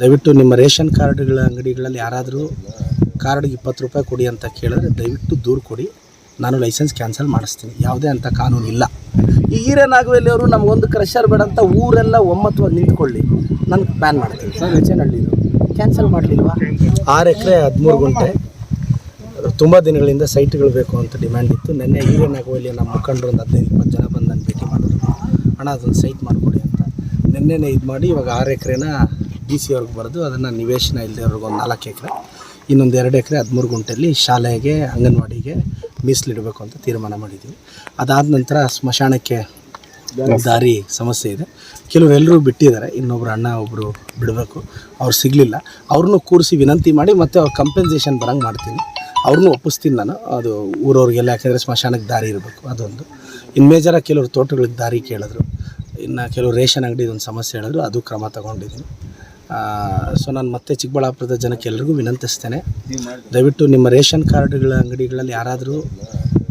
ದಯವಿಟ್ಟು ನಿಮ್ಮ ರೇಷನ್ ಕಾರ್ಡ್ಗಳ ಅಂಗಡಿಗಳಲ್ಲಿ ಯಾರಾದರೂ ಕಾರ್ಡ್ಗೆ ಇಪ್ಪತ್ತು ರೂಪಾಯಿ ಕೊಡಿ ಅಂತ ಕೇಳಿದ್ರೆ ದಯವಿಟ್ಟು ದೂರು ಕೊಡಿ. ನಾನು ಲೈಸೆನ್ಸ್ ಕ್ಯಾನ್ಸಲ್ ಮಾಡಿಸ್ತೀನಿ. ಯಾವುದೇ ಅಂತ ಕಾನೂನು ಇಲ್ಲ. ಈ ಈರೇನಾಗವೆಲ್ಲಿ ಅವರು ನಮಗೊಂದು ಕ್ರಷರ್ ಬೇಡ ಅಂತ ಊರೆಲ್ಲ ಒಮ್ಮತವಾಗಿ ನಿಂತ್ಕೊಳ್ಳಿ. ನಾನು ಬ್ಯಾನ್ ಮಾಡ್ತೀನಿ. ಸರ್ ಇದು. ಕ್ಯಾನ್ಸಲ್ ಮಾಡಲಿಲ್ವಾ? ಆರು ಎಕರೆ ಹದಿಮೂರು ಗಂಟೆ. ತುಂಬ ದಿನಗಳಿಂದ ಸೈಟ್ಗಳು ಬೇಕು ಅಂತ ಡಿಮ್ಯಾಂಡ್ ಇತ್ತು. ನಿನ್ನೆ ಈರೇನಾಗುವಲ್ಲಿ ನಮ್ಮ ಮುಖಂಡರು ಒಂದು ಹದಿನೈದು ಇಪ್ಪತ್ತು ಜನ ಬಂದು ನಾನು ಭೇಟಿ ಮಾಡಿದ್ರು. ಅಣ್ಣ ಅದೊಂದು ಸೈಟ್ ಮಾಡಿಕೊಡಿ ಅಂತ. ನಿನ್ನೆನೇ ಇದು ಮಾಡಿ ಇವಾಗ ಆರು ಎಕರೆನ ಡಿ ಸಿ ಅವ್ರಿಗೆ ಬರೆದು ಅದನ್ನು ನಿವೇಶನ ಇಲ್ಲದೆ ಅವ್ರಿಗೆ ಒಂದು ನಾಲ್ಕು ಎಕರೆ ಇನ್ನೊಂದು ಎರಡು ಎಕರೆ ಹದಿಮೂರು ಗುಂಟೆಯಲ್ಲಿ ಶಾಲೆಗೆ ಅಂಗನವಾಡಿಗೆ ಮೀಸಲಿಡಬೇಕು ಅಂತ ತೀರ್ಮಾನ ಮಾಡಿದ್ದೀವಿ ಅದಾದ ನಂತರ ಸ್ಮಶಾನಕ್ಕೆ ದಾರಿ ಸಮಸ್ಯೆ ಇದೆ. ಕೆಲವರೆಲ್ಲರೂ ಬಿಟ್ಟಿದ್ದಾರೆ ಇನ್ನೊಬ್ರು ಅಣ್ಣ ಒಬ್ಬರು ಬಿಡಬೇಕು ಅವ್ರು ಸಿಗಲಿಲ್ಲ. ಅವ್ರನ್ನೂ ಕೂರಿಸಿ ವಿನಂತಿ ಮಾಡಿ ಮತ್ತೆ ಅವ್ರ ಕಂಪೆನ್ಸೇಷನ್ ಬರೋಂಗೆ ಮಾಡ್ತೀನಿ. ಅವ್ರನ್ನೂ ಒಪ್ಪಿಸ್ತೀನಿ ನಾನು. ಅದು ಊರವ್ರಿಗೆಲ್ಲ ಯಾಕೆಂದರೆ ಸ್ಮಶಾನಕ್ಕೆ ದಾರಿ ಇರಬೇಕು ಅದೊಂದು. ಇನ್ನು ಮೇಜರಾಗಿ ಕೆಲವರು ತೋಟಗಳಿಗೆ ದಾರಿ ಕೇಳಿದ್ರು. ಇನ್ನು ಕೆಲವು ರೇಷನ್ ಅಂಗಡಿ ಒಂದು ಸಮಸ್ಯೆ ಹೇಳಿದ್ರು ಅದು ಕ್ರಮ ತಗೊಂಡಿದ್ದೀನಿ. ಸೊ ನಾನು ಮತ್ತೆ ಚಿಕ್ಕಬಳ್ಳಾಪುರದ ಜನಕ್ಕೆ ಎಲ್ಲರಿಗೂ ವಿನಂತಿಸ್ತೇನೆ. ದಯವಿಟ್ಟು ನಿಮ್ಮ ರೇಷನ್ ಕಾರ್ಡ್ಗಳ ಅಂಗಡಿಗಳಲ್ಲಿ ಯಾರಾದರೂ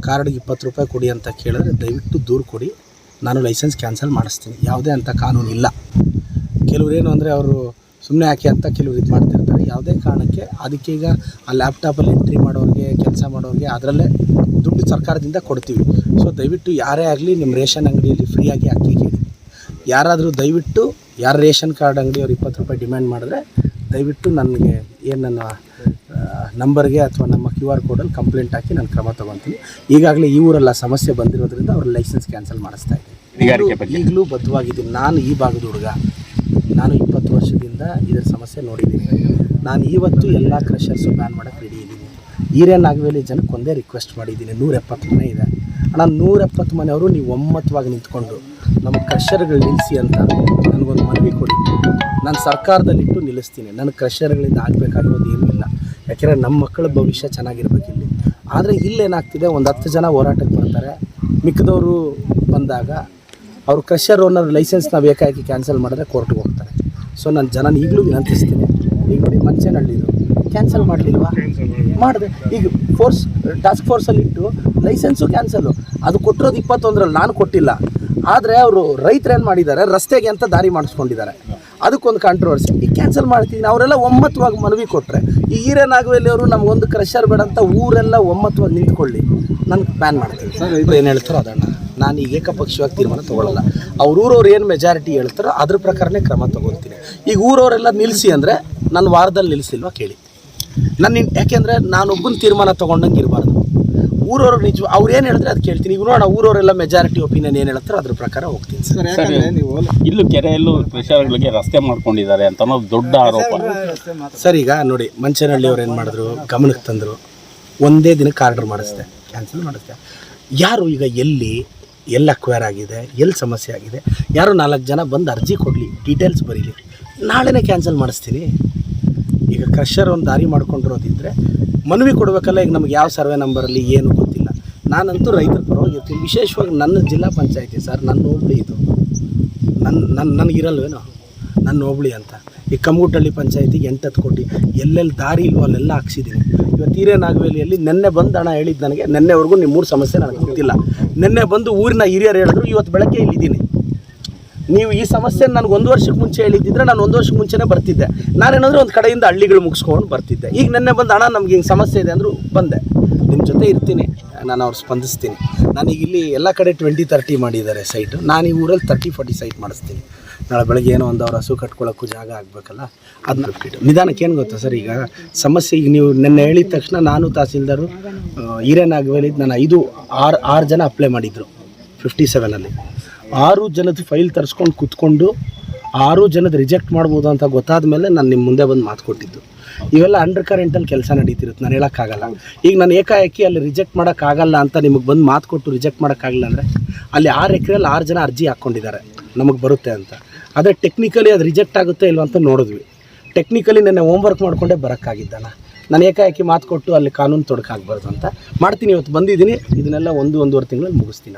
ಕಾರ್ಡ್ಗೆ ಇಪ್ಪತ್ತು ರೂಪಾಯಿ ಕೊಡಿ ಅಂತ ಕೇಳಿದ್ರೆ ದಯವಿಟ್ಟು ದೂರು ಕೊಡಿ. ನಾನು ಲೈಸೆನ್ಸ್ ಕ್ಯಾನ್ಸಲ್ ಮಾಡಿಸ್ತೀನಿ. ಯಾವುದೇ ಅಂತ ಕಾನೂನು ಇಲ್ಲ. ಕೆಲವ್ರು ಏನು ಅಂದರೆ ಅವರು ಸುಮ್ಮನೆ ಯಾಕೆ ಅಂತ ಕೆಲವ್ರು ಇದು ಮಾಡ್ತಿರ್ತಾರೆ. ಯಾವುದೇ ಕಾರಣಕ್ಕೆ ಅದಕ್ಕೆ ಈಗ ಆ ಲ್ಯಾಪ್ಟಾಪಲ್ಲಿ ಎಂಟ್ರಿ ಮಾಡೋರಿಗೆ, ಕೆಲಸ ಮಾಡೋರಿಗೆ ಅದರಲ್ಲೇ ದುಡ್ಡು ಸರ್ಕಾರದಿಂದ ಕೊಡ್ತೀವಿ. ಸೊ ದಯವಿಟ್ಟು ಯಾರೇ ಆಗಲಿ ನಿಮ್ಮ ರೇಷನ್ ಅಂಗಡಿಯಲ್ಲಿ ಫ್ರೀಯಾಗಿ ಅಕ್ಕಿ ಕೇಳಿ. ಯಾರಾದರೂ ದಯವಿಟ್ಟು ಯಾರು ರೇಷನ್ ಕಾರ್ಡ್ ಅಂಗಡಿಯವ್ರು ಇಪ್ಪತ್ತು ರೂಪಾಯಿ ಡಿಮ್ಯಾಂಡ್ ಮಾಡಿದ್ರೆ ದಯವಿಟ್ಟು ನನಗೆ ಏನು ನನ್ನ ನಂಬರ್ಗೆ ಅಥವಾ ನಮ್ಮ ಕ್ಯೂ ಆರ್ ಕೋಡಲ್ಲಿ ಕಂಪ್ಲೇಂಟ್ ಹಾಕಿ ನಾನು ಕ್ರಮ ತೊಗೊತೀನಿ ಈಗಾಗಲೇ ಈ ಊರೆಲ್ಲ ಸಮಸ್ಯೆ ಬಂದಿರೋದ್ರಿಂದ ಅವ್ರ ಲೈಸೆನ್ಸ್ ಕ್ಯಾನ್ಸಲ್ ಮಾಡಿಸ್ತಾ ಇದ್ದೀನಿ ಈಗಲೂ ಬದ್ಧವಾಗಿದ್ದೀನಿ. ನಾನು ಈ ಭಾಗದ ಹುಡುಗ. ನಾನು ಇಪ್ಪತ್ತು ವರ್ಷದಿಂದ ಇದರ ಸಮಸ್ಯೆ ನೋಡಿದ್ದೀನಿ. ನಾನು ಇವತ್ತು ಎಲ್ಲ ಕ್ರಷರ್ಸು ಬ್ಯಾನ್ ಮಾಡೋಕ್ಕೆ ರೆಡಿ ಈರೇನ್ ನಾಗವೇಲಿ ಜನಕ್ಕೆ ಒಂದೇ ರಿಕ್ವೆಸ್ಟ್ ಮಾಡಿದ್ದೀನಿ. ನೂರ ಎಪ್ಪತ್ತು ಮನೆ ಇದೆ. ಅಣ್ಣ ನೂರ ಎಪ್ಪತ್ತು ಮನೆಯವರು ನೀವು ಒಮ್ಮತವಾಗಿ ನಿಂತ್ಕೊಂಡು ನಮ್ಮ ಕ್ರಷರ್ಗಳು ನಿಲ್ಲಿಸಿ ಅಂತ ನನಗೊಂದು ಮನವಿ ಕೊಡಿ. ನಾನು ಸರ್ಕಾರದಲ್ಲಿಟ್ಟು ನಿಲ್ಲಿಸ್ತೀನಿ. ನನ್ನ ಕ್ರಷರ್ಗಳಿಂದ ಆಗಬೇಕಾಗಿರೋದು ಏನೂ ಇಲ್ಲ ಯಾಕೆಂದರೆ ನಮ್ಮ ಮಕ್ಕಳ ಭವಿಷ್ಯ ಚೆನ್ನಾಗಿರ್ಬೇಕು ಇಲ್ಲಿ. ಆದರೆ ಇಲ್ಲೇನಾಗ್ತಿದೆ ಒಂದು ಹತ್ತು ಜನ ಹೋರಾಟಕ್ಕೆ ಬರ್ತಾರೆ. ಮಿಕ್ಕದವರು ಬಂದಾಗ ಅವರು ಕ್ರಷರ್ ಓನರ್ ಲೈಸೆನ್ಸ್ ನಾವು ಕ್ಯಾನ್ಸಲ್ ಮಾಡಿದ್ರೆ ಕೋರ್ಟ್ಗೆ ಹೋಗ್ತಾರೆ. ಸೊ ನಾನು ಜನನ ಈಗಲೂ ವಿನಂತಿಸ್ತೀನಿ. ಈಗ ನೋಡಿ, ಮಂಚನಹಳ್ಳಿದು. ಕ್ಯಾನ್ಸಲ್ ಮಾಡಲಿಲ್ವಾ? ಮಾಡಿದೆ. ಈಗ ಫೋರ್ಸ್ ಟಾಸ್ಕ್ ಫೋರ್ಸಲ್ಲಿ ಇಟ್ಟು ಲೈಸೆನ್ಸು ಕ್ಯಾನ್ಸಲು ಅದು ಕೊಟ್ಟಿರೋದು ಇಪ್ಪತ್ತೊಂದರಲ್ಲಿ ನಾನು ಕೊಟ್ಟಿಲ್ಲ. ಆದರೆ ಅವರು ರೈತರು ಏನು ಮಾಡಿದ್ದಾರೆ? ರಸ್ತೆಗೆ ಅಂತ ದಾರಿ ಮಾಡಿಸ್ಕೊಂಡಿದ್ದಾರೆ. ಅದಕ್ಕೊಂದು ಕಾಂಟ್ರವರ್ಸಿ ಈಗ ಕ್ಯಾನ್ಸಲ್ ಮಾಡ್ತೀನಿ ಅವರೆಲ್ಲ ಒಮ್ಮತವಾಗಿ ಮನವಿ ಕೊಟ್ಟರೆ ಈ ಈರೇನಾಗುವಲ್ಲಿ ಅವರು ನಮಗೊಂದು ಕ್ರಷರ್ ಬೇಡ ಅಂತ ಊರೆಲ್ಲ ಒಮ್ಮತವಾಗಿ ನಿಂತ್ಕೊಳ್ಳಿ. ನಾನು ಬ್ಯಾನ್ ಮಾಡ್ತೀನಿ. ಸರ್ ಏನು ಹೇಳ್ತಾರೋ ಅದಣ್ಣ ನಾನು ಈಗ ಏಕಪಕ್ಷವಾಗಿ ತೀರ್ಮಾನ ತೊಗೊಳ್ಳಲ್ಲ ಅವ್ರ ಊರವ್ರು ಏನು ಮೆಜಾರಿಟಿ ಹೇಳ್ತಾರೋ ಅದ್ರ ಪ್ರಕಾರನೇ ಕ್ರಮ ತೊಗೊಳ್ತೀನಿ. ಈಗ ಊರವರೆಲ್ಲ ನಿಲ್ಲಿಸಿ ಅಂದರೆ, ನಾನು ವಾರದಲ್ಲಿ ನಿಲ್ಲಿಸಿಲ್ವಾ ಕೇಳಿ. ನನ್ನ ಯಾಕೆಂದರೆ ನಾನೊಬ್ಬನ ತೀರ್ಮಾನ ತೊಗೊಂಡಂಗೆ ಇರಬಾರ್ದು. ಊರವ್ರು ನಿಜ ಅವ್ರು ಏನು ಹೇಳಿದ್ರೆ ಅದು ಕೇಳ್ತೀನಿ. ಈಗ ನೋಡೋಣ ಊರವರೆಲ್ಲ ಮೆಜಾರಿಟಿ ಒಪಿನಿಯನ್ ಏನು ಹೇಳ್ತಾರೋ ಅದ್ರ ಪ್ರಕಾರ ಹೋಗ್ತೀನಿ ಸರ್. ನೀವು ಇಲ್ಲೂ ಕೆರೆಯಲ್ಲೂ ಕೃಷಿಗಳಿಗೆ ರಸ್ತೆ ಮಾಡ್ಕೊಂಡಿದ್ದಾರೆ ಅಂತ ಅನ್ನೋದು ದೊಡ್ಡ ಆರೋಪ. ಸರ್ ಈಗ ನೋಡಿ ಮಂಚನಹಳ್ಳಿ ಅವ್ರು ಏನು ಮಾಡಿದ್ರು ಗಮನಕ್ಕೆ ತಂದರು ಒಂದೇ ದಿನಕ್ಕೆ ಆರ್ಡರ್ ಮಾಡಿಸ್ದೆ ಕ್ಯಾನ್ಸಲ್ ಮಾಡಿಸ್ದೆ. ಯಾರು ಈಗ ಎಲ್ಲಿ ಎಲ್ಲಿ ಅಕ್ವೈರ್ ಆಗಿದೆ ಎಲ್ಲಿ ಸಮಸ್ಯೆ ಆಗಿದೆ? ಯಾರು ನಾಲ್ಕು ಜನ ಬಂದು ಅರ್ಜಿ ಕೊಡಲಿ ಡೀಟೇಲ್ಸ್ ಬರೀಲಿ. ನಾಳೆನೇ ಕ್ಯಾನ್ಸಲ್ ಮಾಡಿಸ್ತೀನಿ. ಈಗ ಕ್ರಷರ್ ಒಂದು ದಾರಿ ಮಾಡ್ಕೊಂಡಿರೋದಿದ್ರೆ ಮನವಿ ಕೊಡಬೇಕಲ್ಲ, ಈಗ ನಮ್ಗೆ ಯಾವ ಸರ್ವೆ ನಂಬರಲ್ಲಿ ಏನು ಗೊತ್ತಿಲ್ಲ. ನಾನಂತೂ ರೈತರ ಪರವಾಗಿರ್ತೀನಿ ವಿಶೇಷವಾಗಿ ನನ್ನ ಜಿಲ್ಲಾ ಪಂಚಾಯತಿ ಸರ್, ನನ್ನ ಹೋಬಳಿ ಇದು. ನನ್ನ ನನ್ನ ನನಗಿರಲ್ವೇನೋ? ನನ್ನ ಹೋಬಳಿ ಅಂತ. ಈ ಕಮ್ಮುಟಳ್ಳಿ ಪಂಚಾಯತಿಗೆ ಎಂಟತ್ತು ಕೋಟಿ, ಎಲ್ಲೆಲ್ಲಿ ದಾರಿ ಇಲ್ವೋ ಅಲ್ಲೆಲ್ಲ ಹಾಕ್ಸಿದ್ದೀನಿ. ಇವತ್ತು ಹಿರೇನಾಗವೇಲಿಯಲ್ಲಿ ನಿನ್ನೆ ಬಂದು ಹಣ ಹೇಳಿದ್ದು ನನಗೆ, ನಿನ್ನೆವರೆಗೂ ನಿಮ್ಮ ಮೂರು ಸಮಸ್ಯೆ ನನಗೆ ಗೊತ್ತಿಲ್ಲ. ನಿನ್ನೆ ಬಂದು ಊರಿನ ಹಿರಿಯರು ಹೇಳಿದ್ರು, ಇವತ್ತು ಬೆಳಗ್ಗೆ ಇಲ್ಲಿದ್ದೀನಿ. ನೀವು ಈ ಸಮಸ್ಯೆ ನನಗೆ ಒಂದು ವರ್ಷಕ್ಕೆ ಮುಂಚೆ ಹೇಳಿದ್ದಿದ್ರೆ ನಾನು ಒಂದು ವರ್ಷಕ್ಕೆ ಮುಂಚೆನೇ ಬರ್ತಿದ್ದೆ. ನಾನೇನಾದರೂ ಒಂದು ಕಡೆಯಿಂದ ಹಳ್ಳಿಗಳು ಮುಗಿಸ್ಕೊಂಡು ಬರ್ತಿದ್ದೆ. ಈಗ ನೆನ್ನೆ ಬಂದು ಹಣ ನಮ್ಗೆ ಹಿಂಗೆ ಸಮಸ್ಯೆ ಇದೆ ಅಂದರೂ ಬಂದೆ. ನಿಮ್ಮ ಜೊತೆ ಇರ್ತೀನಿ, ನಾನು ಅವ್ರು ಸ್ಪಂದಿಸ್ತೀನಿ. ನಾನೀಗ ಇಲ್ಲಿ ಎಲ್ಲ ಕಡೆ ಟ್ವೆಂಟಿ ತರ್ಟಿ ಮಾಡಿದ್ದಾರೆ ಸೈಟ್ ನಾನು ಈ ಊರಲ್ಲಿ ತರ್ಟಿ ಫಾರ್ಟಿ ಸೈಟ್ ಮಾಡಿಸ್ತೀನಿ. ನಾಳೆ ಬೆಳಗ್ಗೆ ಏನೋ ಒಂದು ಅವ್ರ ಹಸು ಕಟ್ಕೊಳ್ಳೋಕ್ಕೂ ಜಾಗ ಆಗಬೇಕಲ್ಲ ಅದನ್ನ ಬಿಟ್ಟು ನಿಧಾನಕ್ಕೆ ಏನು ಗೊತ್ತಾ ಸರ್ ಈಗ? ಸಮಸ್ಯೆ ಈಗ ನೀವು ನೆನ್ನೆ ಹೇಳಿದ ತಕ್ಷಣ ನಾನು ತಹಸೀಲ್ದಾರು ಹಿರೇನಾಗವೇಲಿ ನಾನು ಐದು, ಆರು ಆರು ಜನ ಅಪ್ಲೈ ಮಾಡಿದರು ಫಿಫ್ಟಿ ಸೆವೆನಲ್ಲಿ ಆರು ಜನದ ಫೈಲ್ ತರಿಸ್ಕೊಂಡು ಕೂತ್ಕೊಂಡು ಆರು ಜನದ ರಿಜೆಕ್ಟ್ ಮಾಡ್ಬೋದು ಅಂತ ಗೊತ್ತಾದ ಮೇಲೆ ನಾನು ನಿಮ್ಮ ಮುಂದೆ ಬಂದು ಮಾತು ಕೊಟ್ಟಿದ್ದು. ಇವೆಲ್ಲ ಅಂಡರ್ ಕರೆಂಟಲ್ಲಿ ಕೆಲಸ ನಡೀತಿರುತ್ತೆ, ನಾನು ಹೇಳೋಕ್ಕಾಗಲ್ಲ. ಈಗ ನಾನು ಏಕಾಏಕಿ ಅಲ್ಲಿ ರಿಜೆಕ್ಟ್ ಮಾಡೋಕ್ಕಾಗಲ್ಲ ಅಂತ ನಿಮಗೆ ಬಂದು ಮಾತು ಕೊಟ್ಟು ರಿಜೆಕ್ಟ್ ಮಾಡೋಕ್ಕಾಗಲ್ಲ ಅಂದರೆ ಅಲ್ಲಿ ಆರು ಎಕರೆಯಲ್ಲಿ ಆರು ಜನ ಅರ್ಜಿ ಹಾಕ್ಕೊಂಡಿದ್ದಾರೆ, ನಮಗೆ ಬರುತ್ತೆ ಅಂತ. ಆದರೆ ಟೆಕ್ನಿಕಲಿ ಅದು ರಿಜೆಕ್ಟ್ ಆಗುತ್ತೆ ಇಲ್ವ ಅಂತ ನೋಡಿದ್ವಿ. ಟೆಕ್ನಿಕಲಿ ನೆನ್ನೆ ಹೋಮ್ವರ್ಕ್ ಮಾಡಿಕೊಂಡೇ ಬರೋಕ್ಕಾಗಿದ್ದಾನ. ನಾನು ಏಕಾಏಕಿ ಮಾತು ಕೊಟ್ಟು ಅಲ್ಲಿ ಕಾನೂನು ತೊಡಕಾಗಬಾರ್ದು ಅಂತ. ಮಾಡ್ತೀನಿ, ಇವತ್ತು ಬಂದಿದ್ದೀನಿ. ಇದನ್ನೆಲ್ಲ ಒಂದು, ಒಂದೂವರೆ ತಿಂಗಳಲ್ಲಿ ಮುಗಿಸ್ತೀನಿ